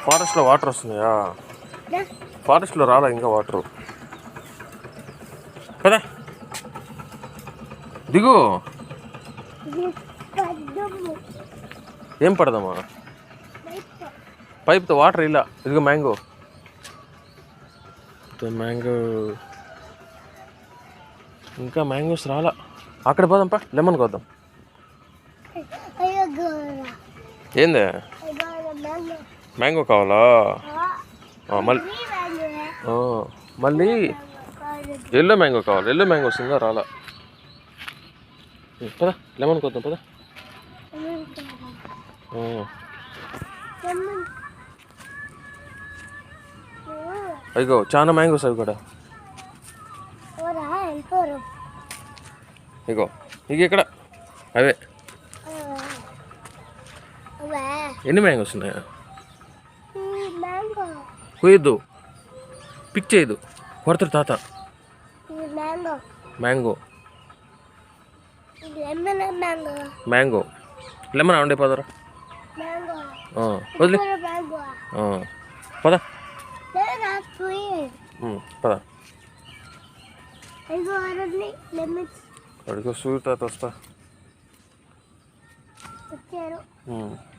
ఫారెస్ట్లో వాటర్ వస్తున్నాయా. ఫారెస్ట్లో రాలా ఇంకా వాటర్ కదా దిగు. ఏం పడదమ్మా? బయట. పైప్తో వాటర్ ఇలా. ఇదిగో మ్యాంగో మ్యాంగో ఇంకా మ్యాంగోస్ రాలా. అక్కడ పోదాంపా. లెమన్ కొద్దాం. అయ్యో గోర. ఏందే? మ్యాంగో. కావాలా మళ్ళీ మళ్ళీ. ఎల్లో మ్యాంగో కావాలి ఎల్లో మ్యాంగో వస్తుందా రాలా పద లెమన్ కొద్దాం పద అదిగో చాలా మ్యాంగోస్ అవి కూడా. ఇగో ఇక ఇక్కడ. అవే. ఎన్ని మ్యాంగోస్ ఉన్నాయా. కుయ్యద్దు పిక్ చేయదు కొడతారు తాత. మ్యాంగో. మ్యాంగో. లెమన్ ఉండే పదరా? వదిలే. పద. పద. అడిగో స్వీట్ తాత వస్తా. వచ్చారు.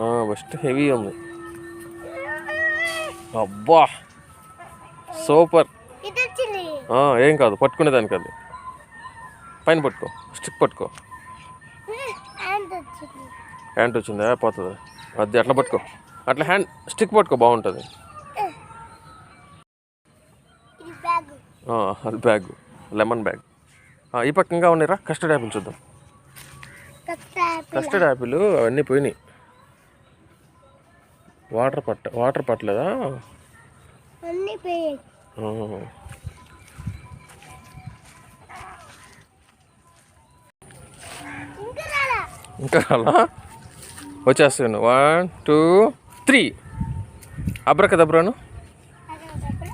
ఫస్ట్ హెవీ ఉంది. అబ్బా! సూపర్. ఏం కాదు పట్టుకునే దానికి అది. పైన పట్టుకో స్టిక్ పట్టుకో. హ్యాండ్ వచ్చింది. పోతుంది. అది అట్లా పట్టుకో. అట్లా హ్యాండ్ స్టిక్ పట్టుకో బాగుంటుంది. అది బ్యాగ్. Lemon bag. ఈ పక్క ఇంకా ఉన్నాయిరా? కస్టర్డ్ యాపిల్ చూద్దాం. కస్టర్డ్ యాపిల్ అవన్నీ పోయినాయి. వాటర్ పట్ట వాటర్ పట్టలేదా? అన్ని. ఇంకా రాలా. వచ్చేస్తాను వన్ టూ త్రీ అబ్రక దబ్రాను అదొకప్పుడు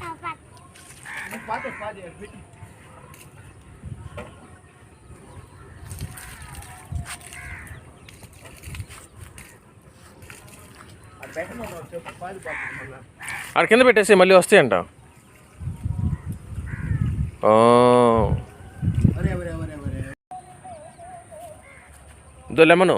ఆడ కింద పెట్టేసి మళ్ళీ వస్తాయంట. ఇదో లెమను.